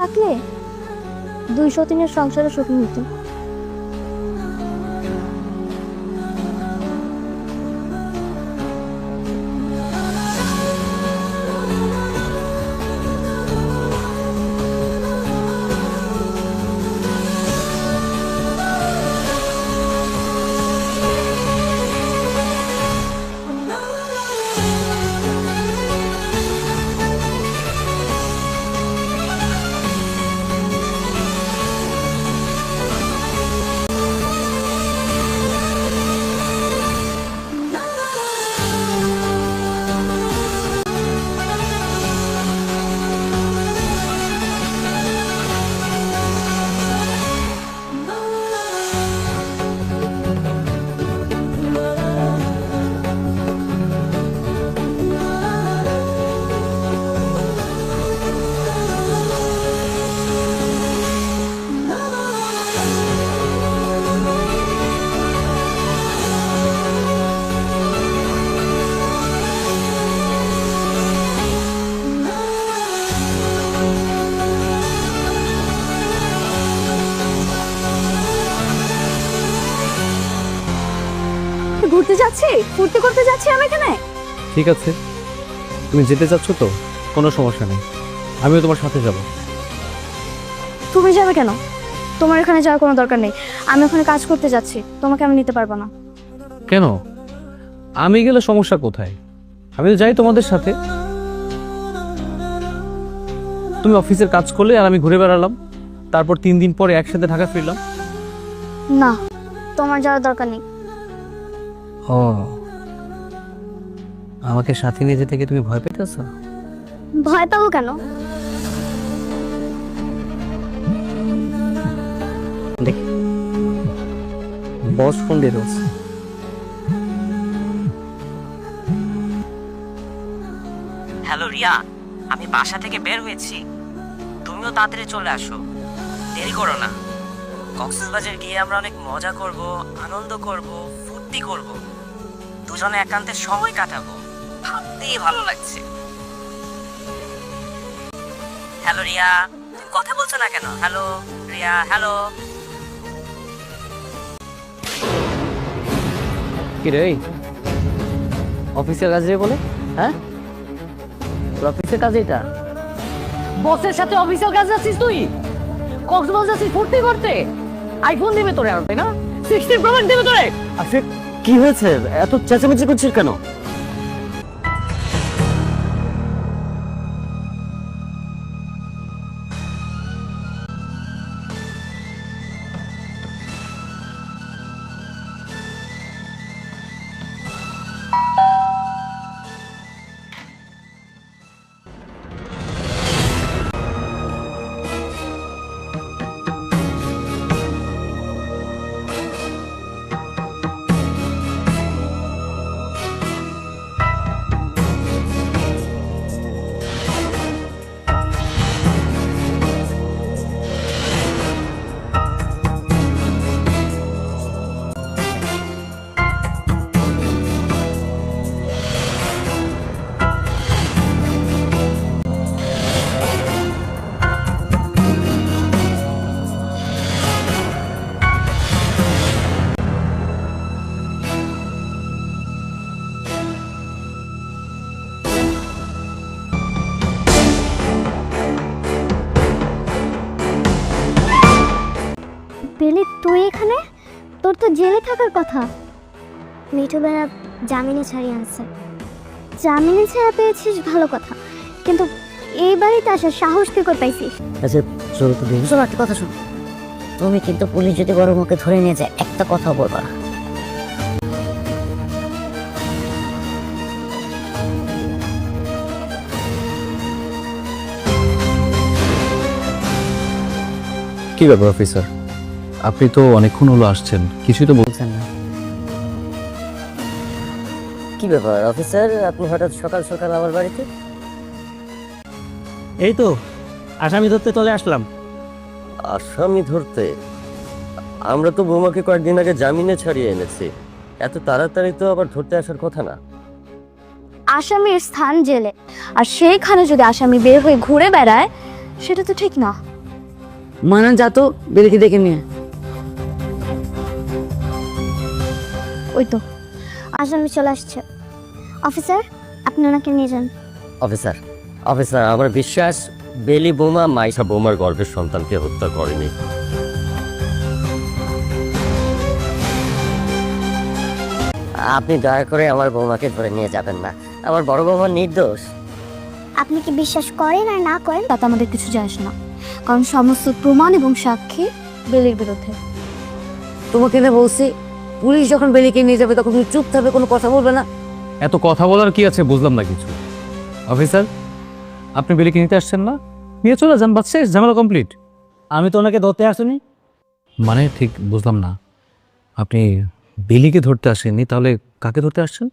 থাকলে দুইশো তিনের সংসারে সুখী হতো ফুর্তি করতে যাচ্ছি আমি এখানে? ঠিক আছে। তুমি যেতে চাচ্ছ তো? কোনো সমস্যা নেই। আমিও তোমার সাথে যাব। তুমি যাবে কেন? তোমার এখানে যাওয়ার কোনো দরকার নেই। আমি ওখানে কাজ করতে যাচ্ছি। তোমাকে আমি নিতে পারব না। কেন? আমি গেলে সমস্যা কোথায়? আমি তো যাই তোমাদের সাথে। তুমি অফিসের কাজ করলে আর আমি ঘুরে বেড়ালাম। তারপর তিন দিন পরে একসাথে ঢাকা ফিরলাম। না তোমার যাওয়ার দরকার নেই। ও। আমাকে সাথে নিয়ে যেতে গিয়ে তুমি ভয় পেতেছ? ভয় পাবো কেন? দেখি। বস ফোন দিয়ে রয়েছে হ্যালো রিয়া আমি বাসা থেকে বের হয়েছি। তুমিও তাড়াতাড়ি চলে আসো। দেরি করো না। কক্সবাজার গিয়ে আমরা অনেক মজা করব আনন্দ করব ফুর্তি করব। দুজনে একান্তে সময় কাটাবো। ভাবতেই ভালো লাগছে। হ্যালো রিয়া তুমি কথা বলছো না কেন? Hello Riya hello. কি রে অফিসের কাজে বলে হ্যাঁ? তোর অফিসের কাজ এটা বসের সাথে অফিসিয়াল কাজ আছিস তুই? কক্সবাজার যাচ্ছিস ফুর্তি করতে? আইফোন দিবে তোরে আর তাই না? সিক্সটি প্রমাণ দেবে তোরে। আসলে কি হয়েছে? এত চেঁচামেচি করছিস কেন? কথা? মিঠু বেড়া জামিনে ছাড়িয়ে আনছে। জামিনে ছাড়া পেয়েছিস ভালো কথা। কিন্তু এই বাড়িতে আসার সাহস তুই করে পাইছিস? আচ্ছা চলো তো দেখি। শোনো একটা কথা শোনো। তুমি কিন্তু পুলিশ যদি বড় মুখে ধরে নিয়ে যায় একটা কথা বলবা না। কি ব্যাপার অফিসার? আপনি তো অনেকক্ষণ হলো আসছেন। কিছুই তো বলছেন না। কি ব্যাপার অফিসার? আপনি হঠাৎ সকাল সকাল আমার বাড়িতে? এই তো আসামি ধরতে চলে আসলাম। আসামি ধরতে? আমরা তো বৌমাকে কয়েকদিন আগে জামিনে ছাড়িয়ে এনেছি। এত তাড়াতাড়ি তো আবার ধরতে আসার কথা না। আসামির স্থান জেলে আর সেইখানে যদি আসামি বের হয়ে ঘুরে বেড়ায় সেটা তো ঠিক না। মানা যা তো বেলিকে দেখে নিয়ে। ওই তো। আসামি চলে আসছে। অফিসার আপনি ওনাকে নিয়ে যান। অফিসার অফিসার আমার বিশ্বাস বেলি বোমা মাইশা বোমার গর্ভের সন্তানকে হত্যা করেনি। আপনি দয়া করে আমার বৌমাকে ধরে নিয়ে যাবেন না। আমার বড় বৌমা নির্দোষ। আপনি কি বিশ্বাস করেন আর না করেন? তাতে আমাদের কিছু যায় আসে না। কারণ সমস্ত প্রমাণ এবং সাক্ষী বেলের বিরুদ্ধে। তোমাকে না বলছি পুলিশ যখন বেলিকে নিয়ে যাবে তখন তুমি চুপ থাকবে কোনো কথা বলবে না। এত কথা বলার কি আছে বুঝলাম না কিছু। অফিসার আপনি বেলিকে নিতে আসছেন না? নিয়ে চলে যান বাচ্চা ঝামেলা কমপ্লিট। আমি তো ওনাকে ধরতে আসিনি। মানে ঠিক বুঝলাম না। আপনি বেলিকে ধরতে আসেননি তাহলে কাকে ধরতে আসছেন?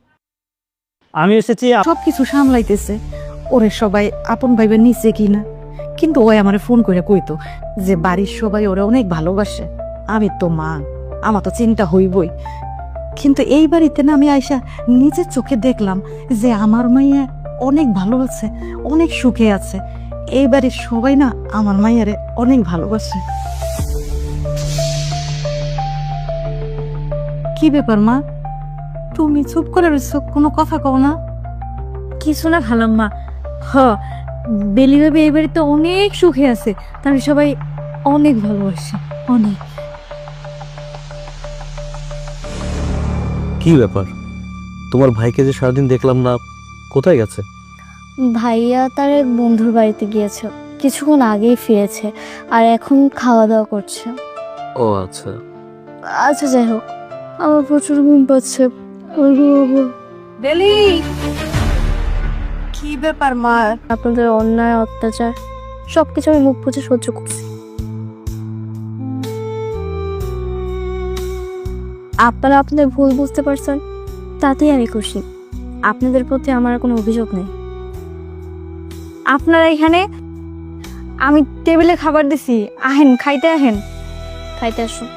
আমি এসেছি সব কিছু সামলাইতেছে। ওরে সবাই আপন ভাইবে নিচ্ছে কিনা কিন্তু ওই আমারে ফোন করে কইতো যে বাড়ির সবাই ওরা অনেক ভালোবাসে। আমি তো মা। আমার তো চিন্তা হইবই। কিন্তু এই বাড়িতে না আমি আয়সা নিজের চোখে দেখলাম যে আমার মাইয়া অনেক ভালো আছে, অনেক সুখে আছে। এই বাড়ির সবাই না আমার মাইয়ারে অনেক ভালোবাসে। কি ব্যাপার মা? তুমি চুপ করে রয়েছো কোনো কথা কও না? কিছু না খালাম মা। হ বেলি ভাবে এই বাড়িতে অনেক সুখে আছে, তার সবাই অনেক ভালোবাসে, অনেক। কি ব্যাপার? তোমার ভাইকে যে সারাদিন দেখলাম না কোথায় গেছে? ভাইয়া তার এক বন্ধুর বাড়িতে গিয়েছে। কিছুক্ষণ আগেই ফিরেছে আর এখন খাওয়া দাওয়া করছে। ও আচ্ছা। আচ্ছা যাই হোক। আমার প্রচুর ঘুম পাচ্ছে। আমি ঘুমাবো। বেলি কি ব্যাপার মা? আপনাদের অন্যায় অত্যাচার সবকিছু আমি মুখ বুঝে সহ্য করছি। আপনারা আপনাদের ভুল বুঝতে পারছেন, তাতেই আমি খুশি। আপনাদের প্রতি আমার কোনো অভিযোগ নেই। আপনারা এখানে, আমি টেবিলে খাবার দিছি, আহেন, খাইতে আহেন। খাইতে আসুন।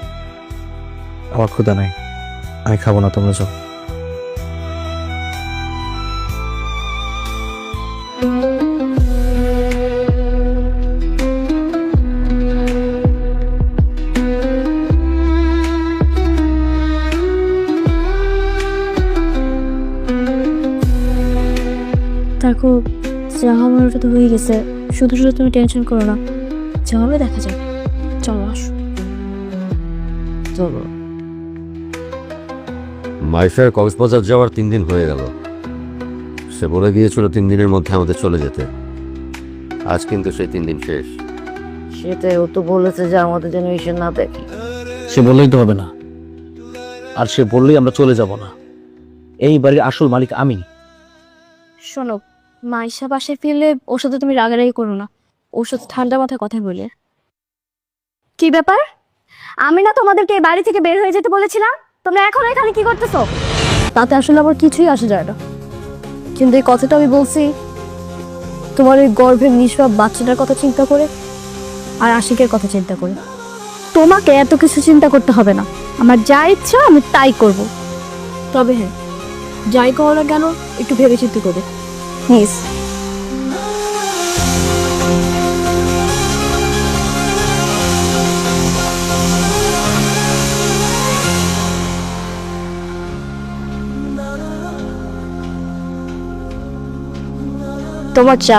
আমার ক্ষুদা নাই, আমি খাব না, তোমরা যাও। দেখো ওটা তো হয়ে গেছে। শুধু শুধু তুমি টেনশন করো না। যা হবে দেখা যাবে চলো আসো। চলো। মাইশার কক্সবাজার যাওয়ার তিন দিন হয়ে গেল। সে বলে গিয়েছিল তিন দিনের মধ্যে আমাদের চলে যেতে। আজ কিন্তু সেই তিন দিন শেষ। সেটাই ও তো বলেছে যে আমাদের যেন এসে না দেখি। সে বললেই তো হবে না। আর সে বললেই আমরা চলে যাব না। এই বাড়ির আসল মালিক আমি। শোনো মাইশা বাসায় ফিরলে ওর সাথে তুমি রাগারাগি করো না। ওর সাথে ঠান্ডা মাথায় কথা বলে। কি ব্যাপার? আমি না তোমাদেরকে এই বাড়ি থেকে বের হয়ে যেতে বলেছিলাম। তোমরা এখন এখানে কি করতেছো? তাতে আসলে আমার কিছুই আসে যায় না। কিন্তু এই কথাটা আমি বলছি তোমার ওই গর্ভের নিষ্পাপ বাচ্চাটার কথা চিন্তা করে আর আশিকের কথা চিন্তা করে। তোমাকে এত কিছু চিন্তা করতে হবে না। আমার যা ইচ্ছা আমি তাই করব। তবে হ্যাঁ যাই করো না কেন একটু ভেবে চিন্তে করবে প্লিজ। তোমার চা।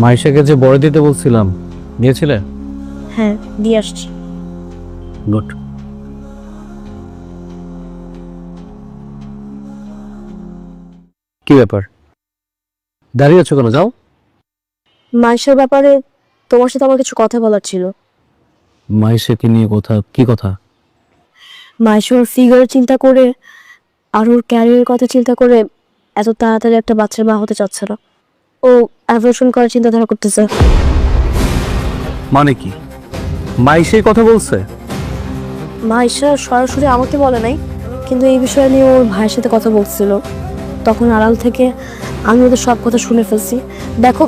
মাইশাকে যে বড় দিতে বলছিলাম নিয়েছিলে? হ্যাঁ দিয়ে আসছি। গুড। কি ব্যাপার? দাঁড়িয়ে আছো কেন? যাও। মাইশার ব্যাপারে তোমার সাথে আমার কিছু কথা বলার ছিল। মাইশাকে নিয়ে কথা কি কথা? মাইশোর ফিগার চিন্তা করে আর ওর ক্যারিয়ার কথা চিন্তা করে এত তাড়াতাড়ি একটা বাচ্চার মা হতে চাচ্ছে না। ও অ্যাভার্শন করার চিন্তাধারা করতেছে। মানে কি? মাইশে কথা বলছে? মাইশা সরাসরি আমাকে বলে নাই কিন্তু এই বিষয়ে নিয়ে ওর ভাইয়ের সাথে কথা বলছিল। তখন আড়াল থেকে আমি ওদের সব কথা শুনে ফেলছি। দেখো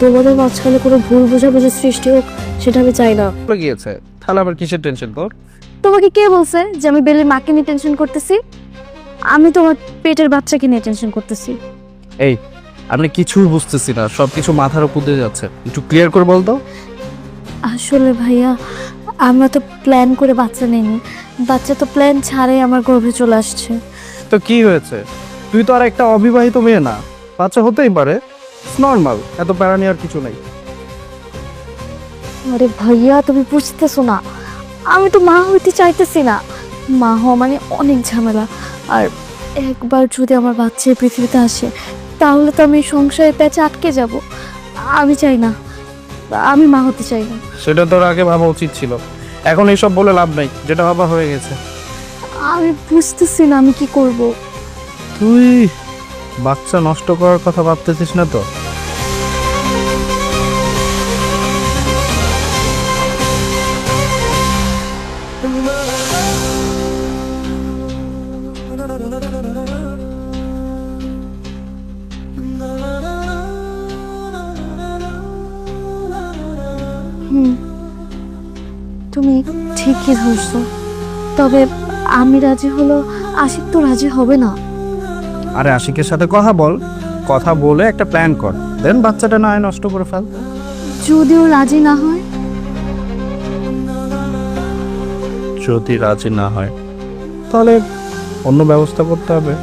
তোমাদের মাঝখানে কোনো ভুল বোঝাবুঝি সৃষ্টি হোক সেটা আমি চাই না। গিয়েছে। তাহলে আবার কিসের টেনশন তোর? তোমাকে কে বলছে যে আমি বেলের মাকে নিয়ে টেনশন করতেছি? আমি তোমার পেটের বাচ্চাকে নিয়ে টেনশন করতেছি। এই আমি কিছুই বুঝতেছি না সব কিছু মাথার উপর দিয়ে যাচ্ছে। একটু ক্লিয়ার করে বল দাও আসলে ভাইয়া আমরা তো প্ল্যান করে বাচ্চা নেইনি। বাচ্চা তো প্ল্যান ছাড়াই আমার গর্ভে চলে আসছে। তো কি হয়েছে? তুই তো আর একটা অবিবাহিত মেয়ে না। বাচ্চা হতেই পারে। নর্মাল এত প্যারা নেওয়ার কিছু নাই। আরে ভাইয়া তুমি বুঝতেছো না। আমি তো মা হইতে চাইতেছি না। মা হওয়া মানে অনেক ঝামেলা। আর একবার যদি আমার বাচ্চা পৃথিবীতে আসে তাহলে তো আমি সংসারে প্যাচে আটকে যাব। আমি চাই না। আমি মা হতে চাই না। সেটা তোর আগে ভাবা উচিত ছিল। এখন এসব বলে লাভ নাই যেটা ভাবা হয়ে গেছে। আমি বুঝতেছি না আমি কি করব। তুই বাচ্চা নষ্ট করার কথা ভাবতেছিস না তো? ধরছো তবে আমি রাজি হলো আশিক তো রাজি হবে না। আরে আশিকের সাথে কথা বল কথা বলে একটা প্ল্যান কর। দেন বাচ্চাটা না হয় নষ্ট করে ফেল। যদিও রাজি না হয়। যদি রাজি না হয় তাহলে অন্য ব্যবস্থা করতে হবে।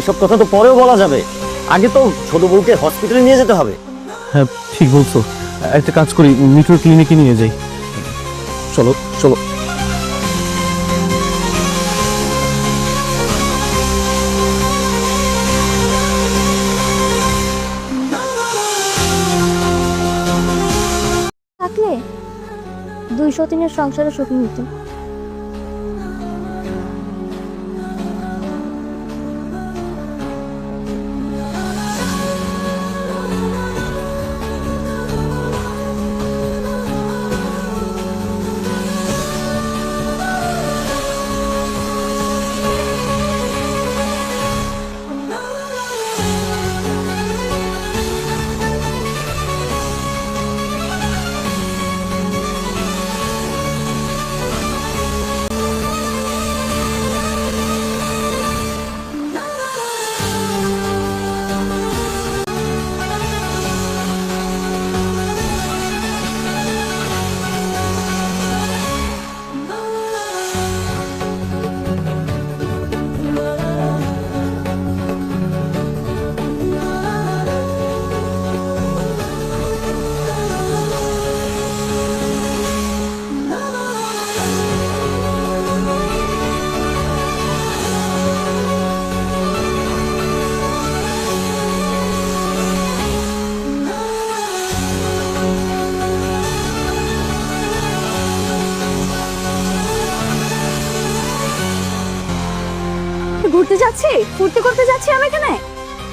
এসব কথা তো পরেও বলা যাবে। আগে তো ছোট বউকে হসপিটালে নিয়ে যেতে হবে। হ্যাঁ ঠিক বলছো। একটা কাজ করি মিঠুর ক্লিনিকে নিয়ে যাই। চলো চলো। থাকলে দুইশো তিনের সংসারে সুখী হতো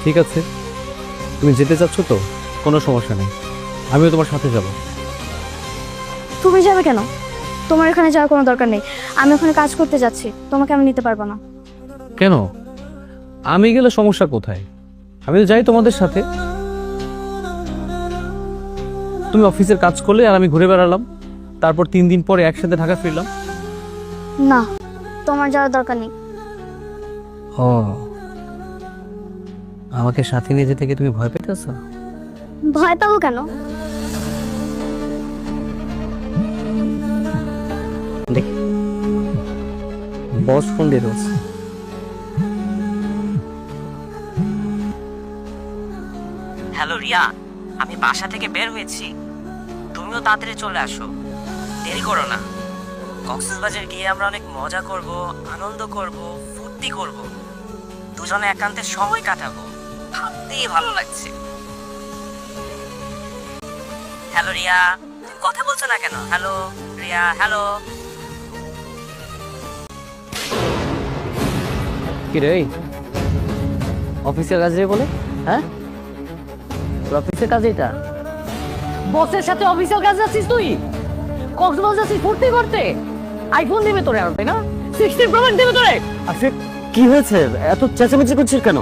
ঠিক আছে। তুমি যেতে চাচ্ছ তো? কোনো সমস্যা নেই। আমিও তোমার সাথে যাব। তুমি যাবে কেন? তোমার এখানে যাওয়ার কোনো দরকার নেই। আমি ওখানে কাজ করতে যাচ্ছি। তোমাকে আমি নিতে পারব না। কেন? আমি গেলে সমস্যা কোথায়? আমি তো যাই তোমাদের সাথে। তুমি অফিসের কাজ করলে আর আমি ঘুরে বেড়ালাম। তারপর তিন দিন পরে একসাথে ঢাকা ফিরলাম। না তোমার যাওয়ার দরকার নেই। ও। আমাকে সাথে নিয়ে যেতে গিয়ে তুমি ভয় পেতেছো? ভয় পাবো কেন? দেখি। বস ফোন দিয়ে রয়েছে হ্যালো রিয়া। আমি বাসা থেকে বের হয়েছি। তুমিও তাড়াতাড়ি চলে আসো। দেরি করো না। কক্সবাজার গিয়ে আমরা অনেক মজা করব আনন্দ করব ফুর্তি করব। দুজনে একান্তে সময় কাটাবো। ভাবতেই ভালো লাগছে। হ্যালো রিয়া। তুমি কথা বলছো না কেন? হ্যালো রিয়া হ্যালো কি রে অফিসের কাজে বলে? হ্যাঁ? তোর অফিসের কাজ এটা বসের সাথে অফিসের কাজ যাচ্ছিস তুই? কক্সবাজার যাচ্ছিস ফুর্তি করতে? আইফোন দিবে তোরে আর তাই না? সিক্সটিন প্রো ম্যাক্স দিবে তোরে? আশিক কি হয়েছে? এত চেঁচামেচি করছিস কেন?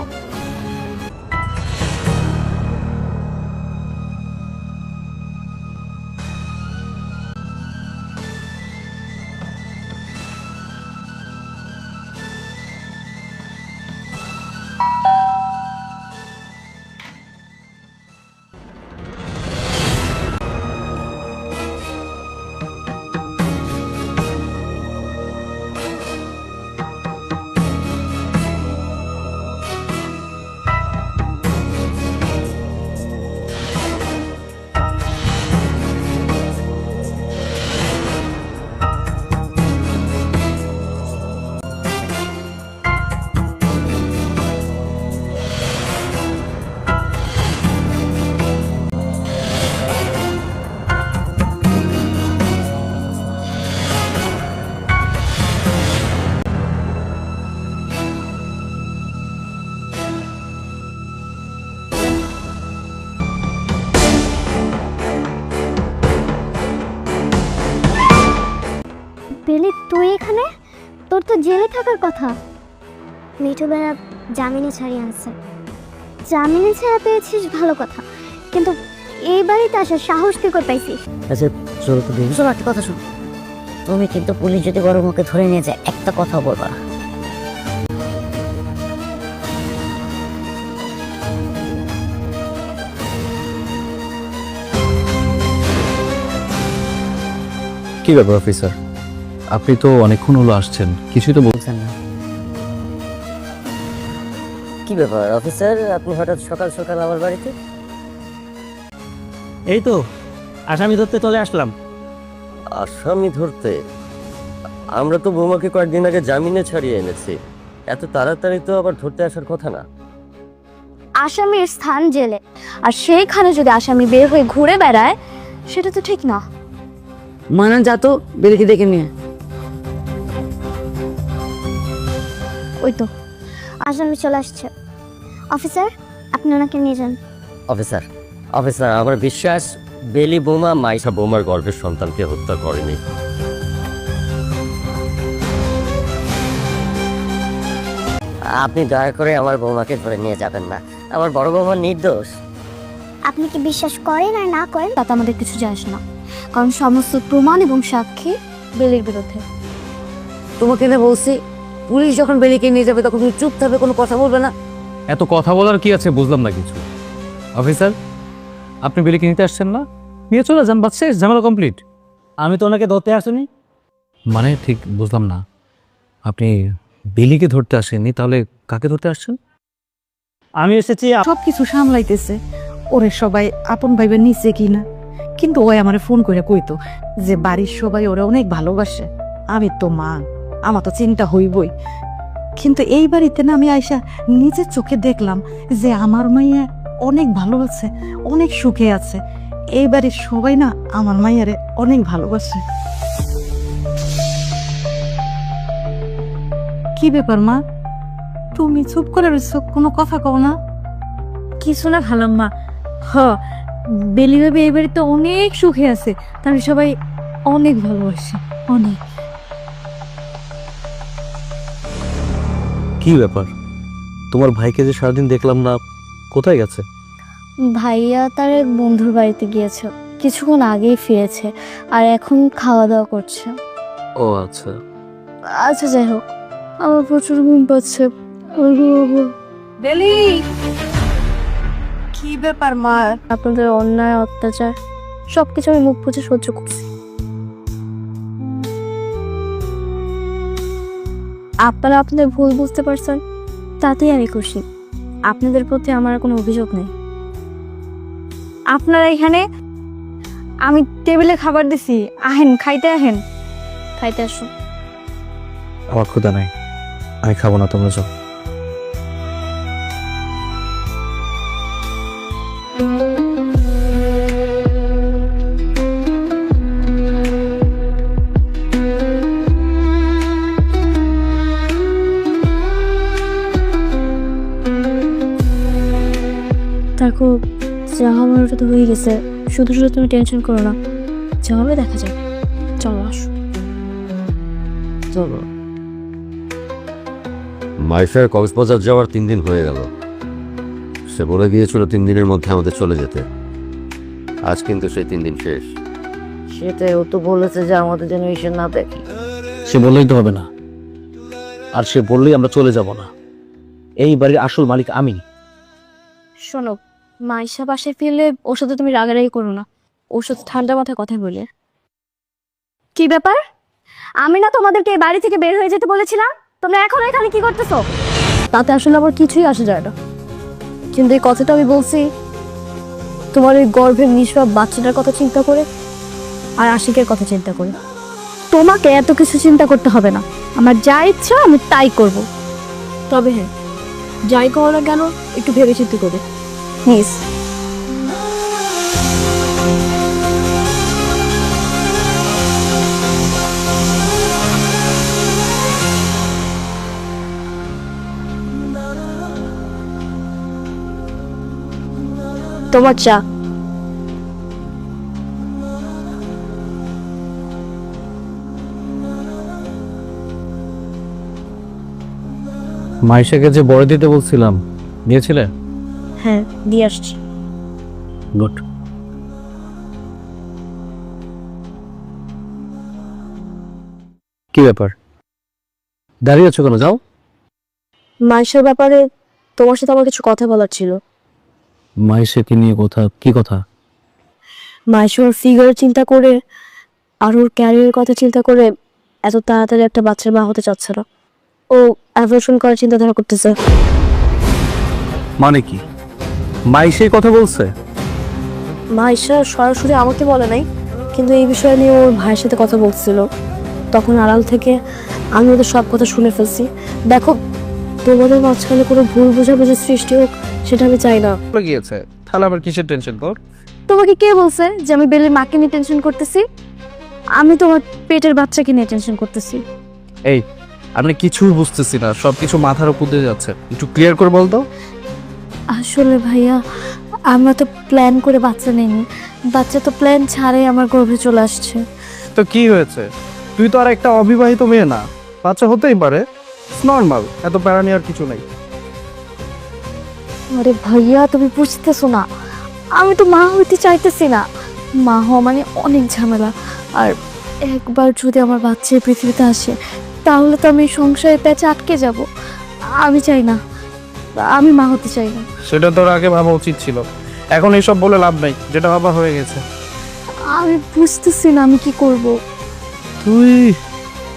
থাকার কথা? মিঠু ভাইয়া জামিনে ছাড়িয়ে আনছে। জামিনে ছাড়া পেয়েছিস ভালো কথা কিন্তু এই বাড়িতে আসার সাহস কি করে পাইছিস? আচ্ছা চলো তো দেখি। শোনো একটা কথা শোনো। তুমি কিন্তু পুলিশ যদি বড় মুখে ধরে নিয়ে যায় একটা কথা বলবা না। কি ব্যাপার অফিসার? আপনি তো অনেকক্ষণ হলো আসছেন কিছুই তো বলছেন না। কি ব্যাপার অফিসার? আপনি হঠাৎ সকাল সকাল আমার বাড়িতে? এই তো আসামি ধরতে চলে আসলাম। আসামি ধরতে? আমরা তো বৌমাকে কয়েকদিন আগে জামিনে ছাড়িয়ে এনেছি। এত তাড়াতাড়ি তো আবার ধরতে আসার কথা না। আসামির স্থান জেলে আর সেইখানে যদি আসামি বের হয়ে ঘুরে বেড়ায় সেটা তো ঠিক না। মানা যা তো বেরিকে দেখে নিয়ে। ওই তো আসামি চলে আসছে। অফিসার আপনি ওনাকে নিয়ে যান। অফিসার অফিসার আমার বিশ্বাস বেলি বোমা মাইশা বোমার গর্ভের সন্তানকে হত্যা করেনি। আপনি দয়া করে আমার বৌমাকে ধরে নিয়ে যাবেন না। আমার বড় বৌমা নির্দোষ। আপনি কি বিশ্বাস করেন আর না করেন? তাতে আমাদের কিছু যায় আসে না। কারণ সমস্ত প্রমাণ এবং সাক্ষী বেলের বিরুদ্ধে। তোমাকে না বলছি পুলিশ যখন বেরিকে নিয়ে যাবে তখন তুমি চুপ থাকবে কোনো কথা বলবে না। এত কথা বলার কি আছে বুঝলাম না কিছু। অফিসার আপনি বেলিকে নিতে আসছেন না? নিয়ে চলে যান বাদ শেষ ঝামেলা কমপ্লিট। আমি তো ওনাকে ধরতে আসিনি। মানে ঠিক বুঝলাম না। আপনি বেলিকে ধরতে আসেননি তাহলে কাকে ধরতে আসছেন? আমি এসেছি সব কিছু সামলাইতেছে। ওরে সবাই আপন ভাইবে নিচে কি না কিন্তু ওই আমারে ফোন করে কইতো যে বাড়ির সবাই ওরা অনেক ভালোবাসে। আমি তো মা। আমার তো চিন্তা হইবই। কিন্তু এই বাড়িতে না আমি আইসা নিজের চোখে দেখলাম যে আমার মাইয়া অনেক ভালো আছে, অনেক সুখে আছে। এই বাড়ির সবাই না আমার মাইয়ারে অনেক ভালোবাসে। কি ব্যাপার মা? তুমি চুপ করে রয়েছো কোনো কথা কও না? কিছু না খালাম্মা হ বেলি ভাবে এই বাড়িতে অনেক সুখে আছে, তার সবাই অনেক ভালোবাসে, অনেক। কি ব্যাপার? তোমার ভাইকে যে সারাদিন দেখলাম না কোথায় গেছে? ভাইয়া তার এক বন্ধুর বাড়িতে গিয়েছে। কিছুক্ষণ আগেই ফিরেছে আর এখন খাওয়া দাওয়া করছে। ও আচ্ছা। আচ্ছা যাই হোক। আমার প্রচুর ঘুম পাচ্ছে। বেলি! কি ব্যাপার মা? আপনাদের অন্যায় অত্যাচার সবকিছু আমি মুখ বুঝে সহ্য করছি। আপনারা আপনাদের ভুল বুঝতে পারছেন তাতেই আমি খুশি। আপনাদের প্রতি আমার কোনো অভিযোগ নেই। আপনারা এখানে আমি টেবিলে খাবার দিছি আহেন খাইতে আহেন। খাইতে আসুন। আমার ক্ষুদা নাই আমি খাব না তোমরা যাও। তারপর যা হওয়ার ওটা তো হয়ে গেছে। শুধু শুধু তুমি টেনশন করো না। যা হবে দেখা যাবে চলো আসো। চলো। মাইফার কক্সবাজার যাওয়ার তিন দিন হয়ে গেল। সে বলে গিয়েছিল তিন দিনের মধ্যে আমাদের চলে যেতে। আজ কিন্তু সেই তিন দিন শেষ। সেটাই ও তো বলেছে যে আমাদের যেন এসে না দেখি। সে বললেই তো হবে না। আর সে বললেই আমরা চলে যাব না। এই বাড়ির আসল মালিক আমি। শোনো মাইশা বাসায় ফিরলে ওর সাথে তুমি রাগারাগি করো না। ওর সাথে ঠান্ডা মাথায় কথা বলে। কি ব্যাপার? আমি না তোমাদেরকে এই বাড়ি থেকে বের হয়ে যেতে বলেছিলাম। তোমরা এখন এখানে কি করতেছো? তাতে আসলে আমার কিছুই আসে যায় না। কিন্তু এই কথাটা আমি বলছি তোমার ওই গর্ভের নিষ্পাপ বাচ্চাটার কথা চিন্তা করে আর আশিকের কথা চিন্তা করে। তোমাকে এত কিছু চিন্তা করতে হবে না। আমার যা ইচ্ছা আমি তাই করব। তবে হ্যাঁ যাই করো না কেন একটু ভেবে চিন্তে করবে প্লিজ। তোমার চা। মাইশাকে যে বড় দিতে বলছিলাম দিয়েছিলে হ্যাঁ দিয়ে আসছি। গুড। কি ব্যাপার? দাঁড়িয়ে আছো কেন? যাও। মাইশার ব্যাপারে তোমার সাথে আমার কিছু কথা বলার ছিল। মাইশাকে নিয়ে কথা কি কথা? মাইশোর ফিগার চিন্তা করে আর ওর ক্যারিয়ারের কথা চিন্তা করে এত তাড়াতাড়ি একটা বাচ্চার মা হতে চাচ্ছে না। ও অ্যাভার্শন করার চিন্তাধারা করতেছে। মানে কি? মাইশে কথা বলছে? মাইশা সরাসরি আমাকে বলে নাই কিন্তু এই বিষয় নিয়ে ওর ভাইয়ের সাথে কথা বলছিল। তখন আড়াল থেকে আমি ওদের সব কথা শুনে ফেলছি। দেখো তোমাদের মাঝখানে কোনো ভুল বোঝাবুঝির সৃষ্টি হোক সেটা আমি চাই না। গিয়েছে। তাহলে আবার কিসের টেনশন তোর? তোমাকে কে বলছে যে আমি বেলির মাকে নিয়ে টেনশন করতেছি? আমি তোমার পেটের বাচ্চাকে নিয়ে টেনশন করতেছি। এই আমি কিছুই বুঝতেছি না সবকিছু মাথার উপর দিয়ে যাচ্ছে। একটু ক্লিয়ার করে বলতো আসলে ভাইয়া আমরা তো প্ল্যান করে বাচ্চা নেইনি। বাচ্চা তো প্ল্যান ছাড়াই আমার গর্ভে চলে আসছে। তো কি হয়েছে? তুই তো আর একটা অবিবাহিত মেয়ে না। বাচ্চা হতেই পারে। নর্মাল এত প্যারা নেওয়ার কিছু নেই। আরে ভাইয়া তুমি বুঝতেছো না। আমি তো মা হইতে চাইতেছি না। মা হওয়া মানে অনেক ঝামেলা। আর একবার যদি আমার বাচ্চা পৃথিবীতে আসে তাহলে তো আমি সংসারে প্যাচে আটকে যাব। আমি চাই না। আমি মা হতে চাই না। সেটা তোর আগে ভাবা উচিত ছিল। এখন এসব বলে লাভ নাই যেটা ভাবা হয়ে গেছে। আমি বুঝতেছি না আমি কি করব। তুই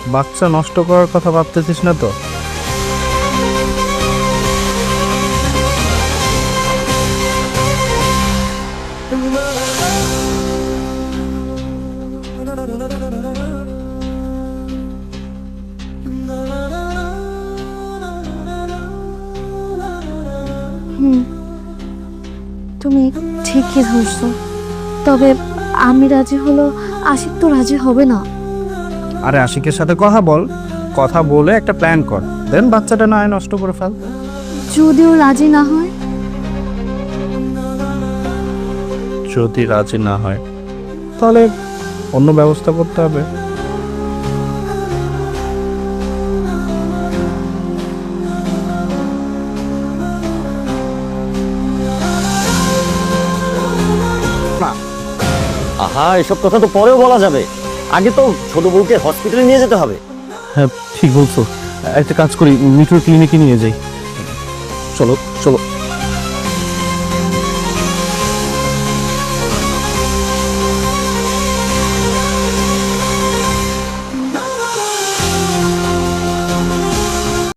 বাচ্চা নষ্ট করার কথা ভাবতেছিস না তো? ঠিকই ধরছ? তবে আমি রাজি হলো আশিক তো রাজি হবে না। আরে আশিকের সাথে কথা বল কথা বলে একটা প্ল্যান কর। দেন বাচ্চাটা না হয় নষ্ট করে ফেল। যদিও রাজি না হয়? যদি রাজি না হয় তাহলে অন্য ব্যবস্থা করতে হবে। আহা এসব কথা তো পরেও বলা যাবে। আগে তো ছোট বউকে হসপিটালে নিয়ে যেতে হবে। হ্যাঁ ঠিক বলছো। একটা কাজ করি মিঠুর ক্লিনিকে নিয়ে যাই। চলো চলো।